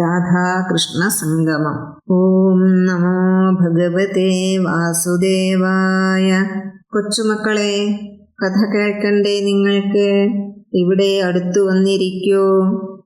രാധാകൃഷ്ണ സംഗമം ഓം നമോ ഭഗവതേ വാസുദേവായ. കൊച്ചുമക്കളെ കഥ കേൾക്കണ്ടേ നിങ്ങൾക്ക്? ഇവിടെ അടുത്തു വന്നിരിക്കൂ.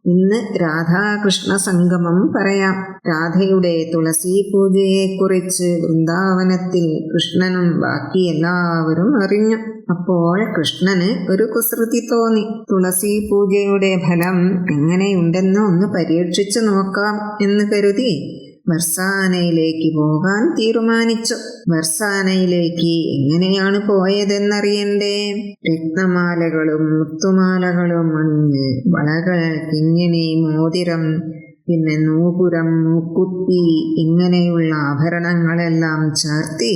ഇന്ന് രാധാകൃഷ്ണ സംഗമം പറയാം. രാധയുടെ തുളസി പൂജയെ കുറിച്ച് വൃന്ദാവനത്തിൽ കൃഷ്ണനും ബാക്കി എല്ലാവരും അറിഞ്ഞു. അപ്പോൾ കൃഷ്ണന് ഒരു കുസൃതി തോന്നി. തുളസി പൂജയുടെ ഫലം എങ്ങനെയുണ്ടെന്ന് ഒന്ന് പരീക്ഷിച്ചു നോക്കാം എന്ന് കരുതി ബർസാനയിലേക്ക് പോകാൻ തീരുമാനിച്ചു. ബർസാനയിലേക്ക് എങ്ങനെയാണ് പോയതെന്നറിയണ്ടേ? രക്തമാലകളും മുത്തുമാലകളും അണിഞ്ഞ് വളകൾ കിങ്ങിണി മോതിരം പിന്നെ നൂപുരം മൂക്കുത്തി ഇങ്ങനെയുള്ള ആഭരണങ്ങളെല്ലാം ചേർത്തി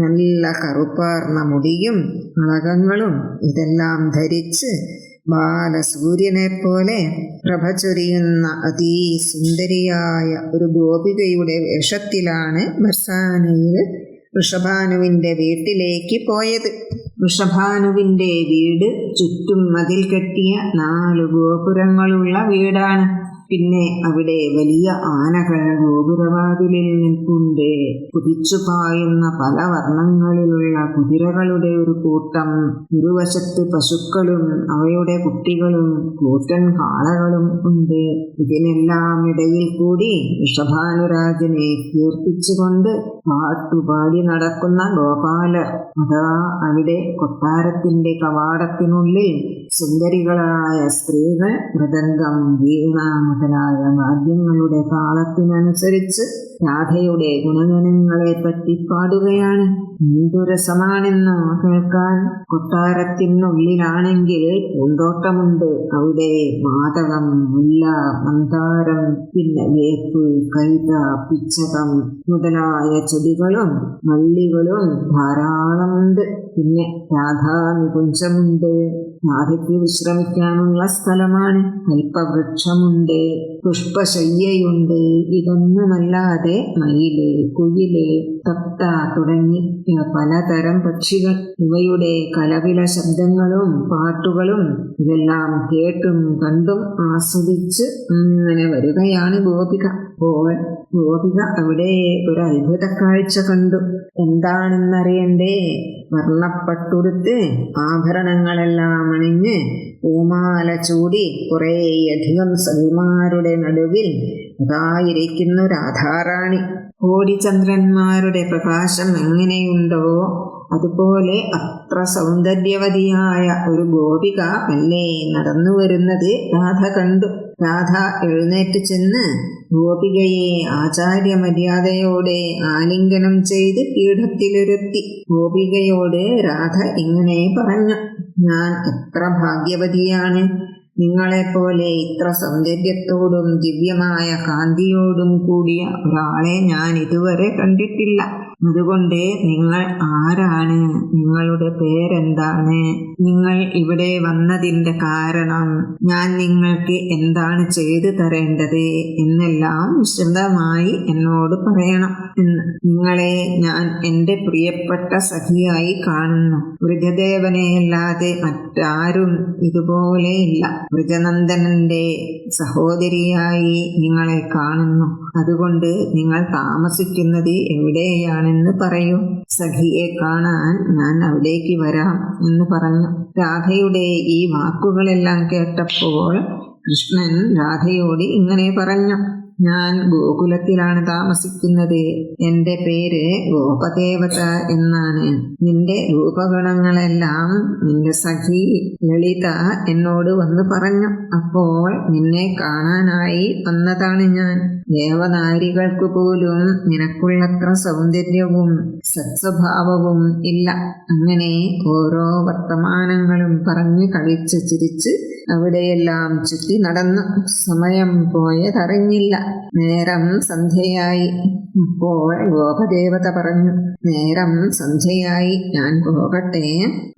നല്ല കറുപ്പാർന്ന മുടിയും അളകങ്ങളും ഇതെല്ലാം ധരിച്ച് ബാലസൂര്യനെ പോലെ പ്രഭ ചൊരിയുന്ന അതീസുന്ദരിയായ ഒരു ഗോപികയുടെ വേഷത്തിലാണ് ബർസാനയിൽ ഋഷഭാനുവിന്റെ വീട്ടിലേക്ക് പോയത്. ഋഷഭാനുവിന്റെ വീട് ചുറ്റും മതിൽ കെട്ടിയ നാല് ഗോപുരങ്ങളുള്ള വീടാണ്. പിന്നെ അവിടെ വലിയ ആനകൾ ഗോപുരവാതിലിൽ നിൽപ്പുണ്ട്. കുതിച്ചു പായുന്ന പല വർണങ്ങളിലുള്ള കുതിരകളുടെ ഒരു കൂട്ടം. ഇരുവശത്ത് പശുക്കളും അവയുടെ കുട്ടികളും കൂറ്റൻ കാളകളും ഉണ്ട്. ഇതിനെല്ലാം ഇടയിൽ കൂടി ഋഷഭാനുരാജനെ കീർത്തിച്ചുകൊണ്ട് പാട്ടുപാടി നടക്കുന്ന ഗോപാലർ. അതാ അവിടെ കൊട്ടാരത്തിന്റെ കവാടത്തിനുള്ളിൽ സുന്ദരികളായ സ്ത്രീകൾ മൃദംഗം വീണ മുതലായ വാദ്യങ്ങളുടെ താളത്തിനനുസരിച്ച് രാധയുടെ ഗുണഗണങ്ങളെ പറ്റി പാടുകയാണ്. എന്തുരസമാണെന്നോ കേൾക്കാൻ കൊട്ടാരത്തിനുള്ളിലാണെങ്കിൽ പൂന്തോട്ടമുണ്ട്. അവിടെ മാതളം മുല്ല മന്ദാരം പിന്നെ വേപ്പ് കൈത പിച്ചകം മുതലായ ചെടികളും മല്ലികളും ധാരാളമുണ്ട്. പിന്നെ രാധാനികുഞ്ചമുണ്ട് രാധയ്ക്ക് വിശ്രമിക്കാനുള്ള സ്ഥലമാണ്. അല്പവൃക്ഷമുണ്ട് പുഷ്പശയ്യയുണ്ട് ഇതൊന്നുമല്ലാതെ മയിൽ കുയിൽ തത്ത തുടങ്ങി പലതരം പക്ഷികൾ. ഇവയുടെ കലവില ശബ്ദങ്ങളും പാട്ടുകളും ഇതെല്ലാം കേട്ടും കണ്ടും ആസ്വദിച്ച് അങ്ങനെ വരികയാണ് ഗോപിക. ഗോവൻ ഗോപിക അവിടെ ഒരു അത്ഭുത കാഴ്ച കണ്ടു. എന്താണെന്നറിയണ്ടേ? വർണപ്പട്ടുടുത്ത് ആഭരണങ്ങളെല്ലാം അണിഞ്ഞ് പൂമാല ചൂടി കുറേയധികം സഖിമാരുടെ നടുവിൽ അതായിരിക്കുന്നു രാധാറാണി. കോടിചന്ദ്രന്മാരുടെ പ്രകാശം എങ്ങനെയുണ്ടോ അതുപോലെ അത്ര സൗന്ദര്യവതിയായ ഒരു ഗോപിക മെല്ലെ നടന്നു വരുന്നത് രാധ കണ്ടു. രാധ എഴുന്നേറ്റ് ചെന്ന് ഗോപികയെ ആചാര്യ മര്യാദയോടെ ആലിംഗനം ചെയ്ത് പീഠത്തിലിരുത്തി. ഗോപികയോട് രാധ ഇങ്ങനെ പറഞ്ഞു ഞാൻ എത്ര ഭാഗ്യവതിയാണ്. നിങ്ങളെപ്പോലെ ഇത്ര സൗന്ദര്യത്തോടും ദിവ്യമായ കാന്തിയോടും കൂടിയ ഒരാളെ ഞാൻ ഇതുവരെ കണ്ടിട്ടില്ല. അതുകൊണ്ട് നിങ്ങൾ ആരാണ്? നിങ്ങളുടെ പേരെന്താണ്? നിങ്ങൾ ഇവിടെ വന്നതിന്റെ കാരണം ഞാൻ നിങ്ങൾക്ക് എന്താണ് ചെയ്തു തരേണ്ടത് എന്നെല്ലാം വിശദമായി എന്നോട് പറയണം. എന്ന് നിങ്ങളെ ഞാൻ എന്റെ പ്രിയപ്പെട്ട സഖിയായി കാണുന്നു. മൃഗദേവനെയല്ലാതെ മറ്റാരും ഇതുപോലെ ഇല്ല. മൃഗനന്ദനന്റെ സഹോദരിയായി നിങ്ങളെ കാണുന്നു. അതുകൊണ്ട് നിങ്ങൾ താമസിക്കുന്നത് എവിടെയാണെന്ന് പറയൂ. സഖിയെ കാണാൻ ഞാൻ അവിടേക്ക് വരാം എന്ന് പറഞ്ഞു. രാധയുടെ ഈ വാക്കുകളെല്ലാം കേട്ടപ്പോൾ കൃഷ്ണൻ രാധയോട് ഇങ്ങനെ പറഞ്ഞു. ഞാൻ ഗോകുലത്തിലാണ് താമസിക്കുന്നത്. എന്റെ പേര് ഗോപദേവത എന്നാണ്. നിന്റെ രൂപഗണങ്ങളെല്ലാം നിന്റെ സഖി ലളിത എന്നോട് വന്ന് പറഞ്ഞു. അപ്പോൾ നിന്നെ കാണാനായി വന്നതാണ് ഞാൻ. ദേവനാരികൾക്ക് പോലും നിനക്കുള്ളത്ര സൗന്ദര്യവും സത്സ്വഭാവവും ഇല്ല. അങ്ങനെ ഓരോ വർത്തമാനങ്ങളും പറഞ്ഞ് കളിച്ച് ചിരിച്ച് അവിടെയെല്ലാം ചുറ്റി നടന്നു. സമയം പോയതറിഞ്ഞില്ല. നേരം സന്ധ്യയായി. അപ്പോൾ ഗോപദേവത പറഞ്ഞു നേരം സന്ധ്യയായി. ഞാൻ പോകട്ടെ.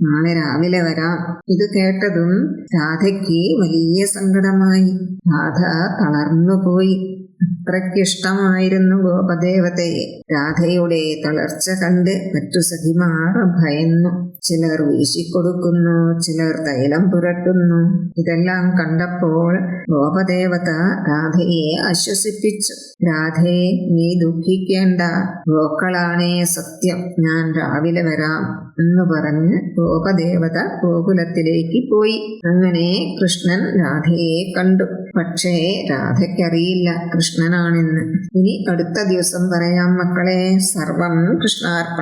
നാളെ രാവിലെ വരാം. ഇത് കേട്ടതും രാധയ്ക്ക് വലിയ സങ്കടമായി. രാധ തളർന്നുപോയി. അത്രയ്ക്കിഷ്ടമായിരുന്നു ഗോപദേവതയെ. രാധയുടെ തളർച്ച കണ്ട് മറ്റു സഖിമാർ ഭയന്നു. ചിലർ വീശിക്കൊടുക്കുന്നു ചിലർ തൈലം പുരട്ടുന്നു. ഇതെല്ലാം കണ്ടപ്പോൾ ഗോപദേവത രാധയെ ആശ്വസിപ്പിച്ചു. രാധയെ നീ ദുഃഖിക്കേണ്ട. ഗോക്കളാണേ സത്യം. ഞാൻ രാവിലെ വരാം എന്ന് പറഞ്ഞ് ഗോപദേവത ഗോകുലത്തിലേക്ക് പോയി. അങ്ങനെ കൃഷ്ണൻ രാധയെ കണ്ടു. പക്ഷേ രാധയ്ക്കറിയില്ല കൃഷ്ണനാണെന്ന്. ഇനി അടുത്ത ദിവസം പറയാം മക്കളെ. സർവം കൃഷ്ണാർപ്പണം.